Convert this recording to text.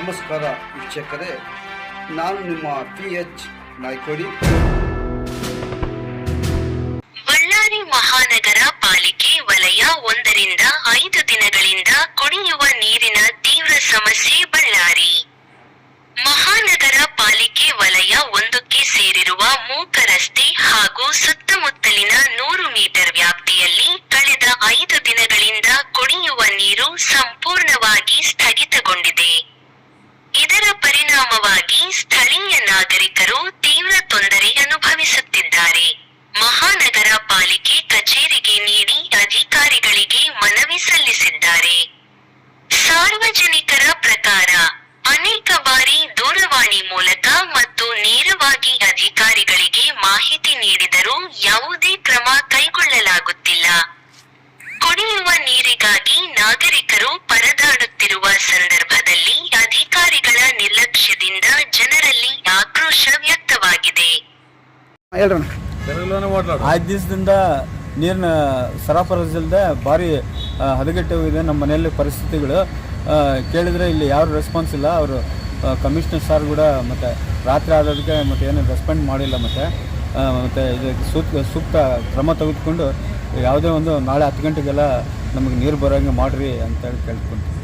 ನಮಸ್ಕಾರ ವೀಕ್ಷಕರೇ ನಾನು ನಿಮ್ಮ ಪಿ ಎಚ್ ನಾಯ್ಕೋಡಿ. ಬಳ್ಳಾರಿ ಮಹಾನಗರ ಸ್ಥಳೀಯ ನಾಗರಿಕರು ತೀವ್ರ ತೊಂದರೆ ಅನುಭವಿಸುತ್ತಿದ್ದಾರೆ. ಮಹಾನಗರ ಪಾಲಿಕೆ ಕಚೇರಿಗೆ ನೀಡಿ ಅಧಿಕಾರಿಗಳಿಗೆ ಮನವಿ ಸಲ್ಲಿಸಿದ್ದಾರೆ. ಸಾರ್ವಜನಿಕರ ಪ್ರಕಾರ ಅನೇಕ ಬಾರಿ ದೂರವಾಣಿ ಮೂಲಕ ಮತ್ತು ನೇರವಾಗಿ ಅಧಿಕಾರಿಗಳಿಗೆ ಮಾಹಿತಿ ನೀಡಿದರೂ ಯಾವುದೇ ಕ್ರಮ ಕೈಗೊಳ್ಳಲಾಗುತ್ತಿಲ್ಲ. ಕುಡಿಯುವ ನೀರಿಗಾಗಿ ನಾಗರಿಕರು ಹೇಳ್ರಣ ಐದು ದಿವಸದಿಂದ ನೀರಿನ ಸರಬರಾಜಿಲ್ಲದೆ ಭಾರಿ ಹದಗೆಟ್ಟು ಇದೆ ನಮ್ಮ ಮನೆಯಲ್ಲಿ ಪರಿಸ್ಥಿತಿಗಳು. ಕೇಳಿದರೆ ಇಲ್ಲಿ ಯಾರು ರೆಸ್ಪಾನ್ಸ್ ಇಲ್ಲ. ಅವರು ಕಮಿಷನರ್ ಸರ್ ಕೂಡ ಮತ್ತು ರಾತ್ರಿ ಆದದಕ್ಕೆ ಮತ್ತು ಏನು ರೆಸ್ಪಾಂಡ್ ಮಾಡಿಲ್ಲ ಮತ್ತು. ಮತ್ತು ಇದಕ್ಕೆ ಸೂಕ್ತ ಸೂಕ್ತ ಕ್ರಮ ತೆಗೆದುಕೊಂಡು ಯಾವುದೇ ಒಂದು ನಾಳೆ ಹತ್ತು ಗಂಟೆಗೆಲ್ಲ ನಮಗೆ ನೀರು ಬರೋಂಗೆ ಮಾಡಿರಿ ಅಂತೇಳಿ ಕೇಳ್ಕೊಂತೀವಿ.